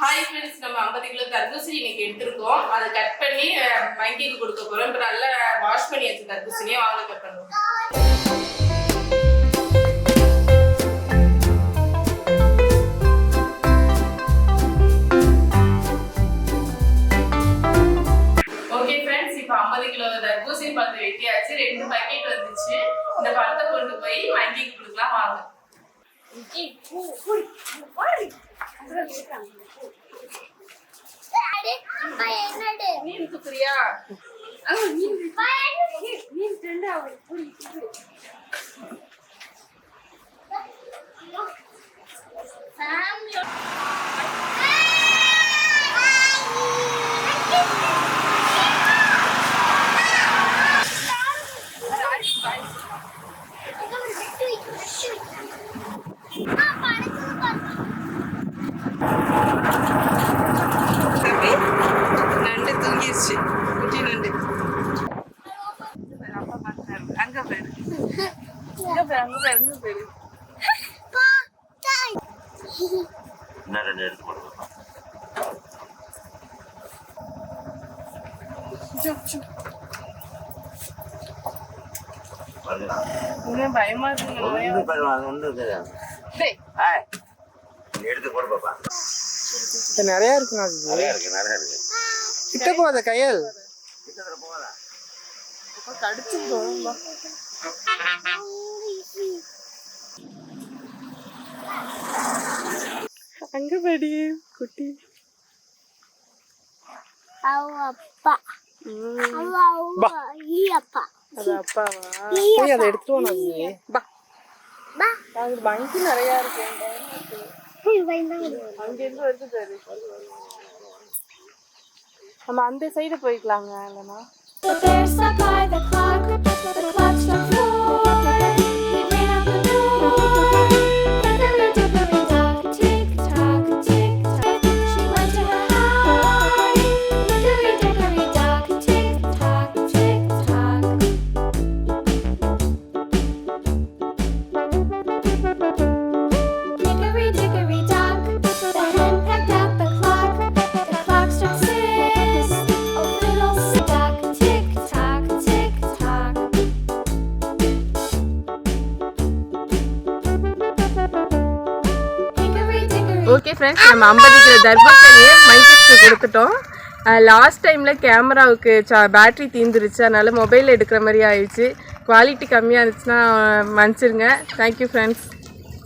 Hi friends நம்ம ஐம்பது kilo தர்பூசணி இன்னைக்கு எடுத்திருக்கோம் அதை கட் பண்ணி வங்கிக்கு கொடுக்க போறோம். இப்போ நல்லா வாஷ் பண்ணி வச்ச தர்பூசணியை வாங்க கட் பண்ணுவோம். ஓகே ஃப்ரெண்ட்ஸ் இப்போ ஐம்பது கிலோ தர்பூசணி பழத்தை வெட்டியாச்சு. ரெண்டு பாக்கெட் வந்துச்சு. இந்த பழத்தை கொண்டு போய் வங்கிக்கு கொடுக்கலாம். வாங்க. மீன் துக்குறியா தம்பி பயமா இருக்கு எடுத்து போடு பாப்பா நிறைய இருக்குங்க அது நிறையா இருக்கு நிறையா இருக்கு. கிட்ட போகாத கையல். கிட்டத்தட்ட போகாதா. அப்பா. அது அப்பாவா? போய் அதை எடுத்துட்டு பங்கி நிறைய இருக்கு போய் வைந்தாங்க அங்க இருந்து வருது பாரு நம்ம அந்த சைடு போய்க்கலாங்க இல்லைன்னா? But their supply the the clock. Okay friends நம்ம ஐம்பது கிலோ தர்பூசணியை மைக்கெட்க்கு கொடுத்துட்டோம். லாஸ்ட் டைமில் கேமராவுக்கு சா பேட்ரி தீந்துருச்சு. அதனால் மொபைல் எடுக்கிற மாதிரி ஆயிடுச்சு. குவாலிட்டி கம்மியாக இருந்துச்சுன்னா மன்னிச்சிருங்க. Thank you friends